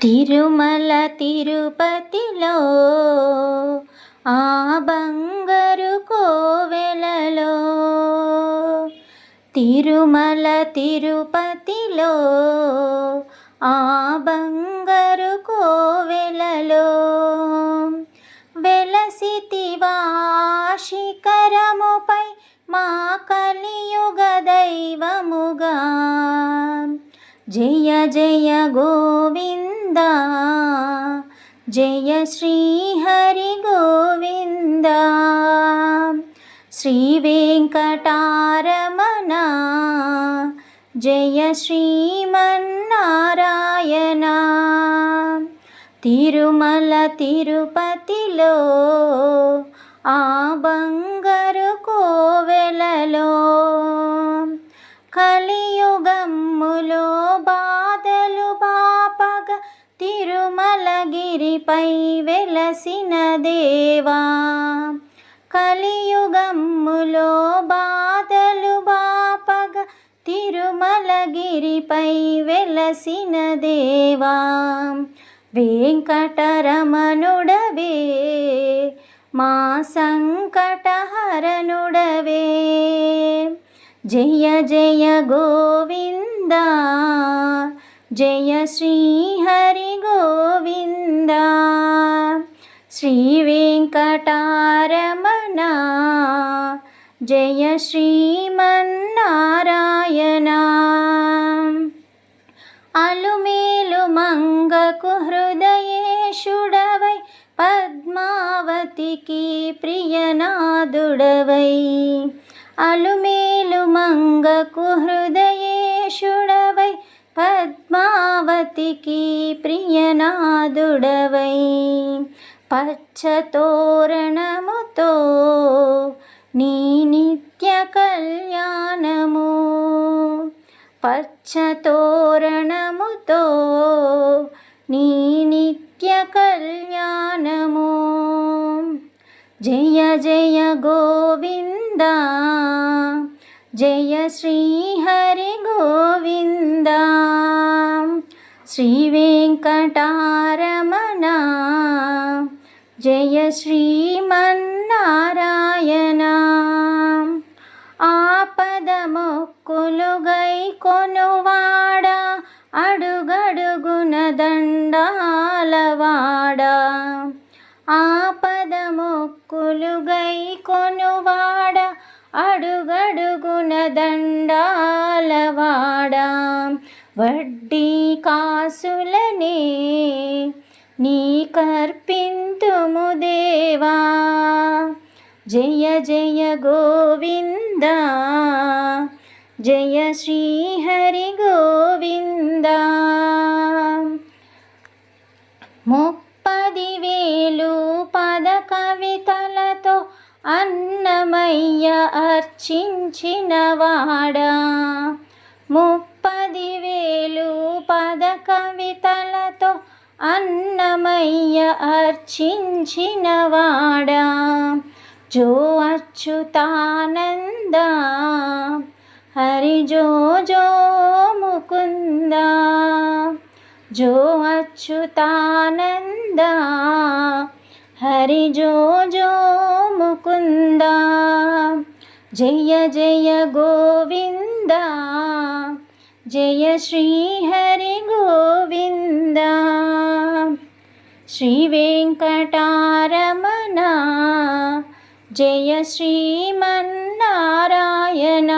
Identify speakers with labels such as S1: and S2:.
S1: తిరుమల తిరుపతిలో ఆ బంగారు కోవెలలో తిరుమల తిరుపతిలో ఆ బంగారు కోవెలలో వెలసితివా శిఖరముపై మా కలియుగ దైవముగా జయ జయ గోవింద గోవింద? జయ శ్రీ హరి గోవింద? శ్రీ వెంకటారమణ? జయ శ్రీమన్నారాయణ తిరుమల తిరుపతిలో ఆ బంగారు కోవెలలో కలియుగమ్ములో బా గిరిపై వెలసిన దేవా కలియుగమ్ములో బాధలు బాపగ తిరుమలగిరిపై వెలసిన దేవా వెంకటరమణుడవే మా సంకటహరణుడవే. జయ జయ గోవింద జయ శ్రీ హరి గోవింద. శ్రీ వెంకటారమణ. జయ శ్రీమన్నారాయణ. అలుమేలు మంగకు హృదయేశుడవై పద్మావతికి ప్రియనాదుడవై. అలుమేలు మంగకు హృదయేశుడవై ी प्रियनादुडवै। पक्षतोरणमुतो नित्यकल्याणमो। पक्षतोरणमुतो नित्यकल्याणमो। जय जय गोविन्द। जय श्रीहरिगोविन्द జయ శ్రీ వెంకటారమణ జయ శ్రీమన్నారాయణ ఆపద మొక్కులుగై కొనువాడ అడుగడుగున దండాలవాడ ఆపద మొక్కులుగై కొనువాడ అడుగడుగున దండాలవాడ వడ్ కాసులనే నీ కర్పింతుము దేవా. జయ జయ గోవింద జయ శ్రీ హరి గోవింద. ముప్పది వేలు పద కవితలతో అన్నమయ్య అర్చించిన వాడా. ముప్పది పదివేలు పద కవితలతో అన్నమయ్య అర్చించిన వాడా. జో అచ్యుతానంద హరి జో జో ముకుంద. జో అచ్యుతానంద హరి జో జో ముకుంద. జయ జయ గోవి జయ శ్రీ హరి గోవింద. శ్రీ వెంకటారమణ. జయ శ్రీమన్నారాయణ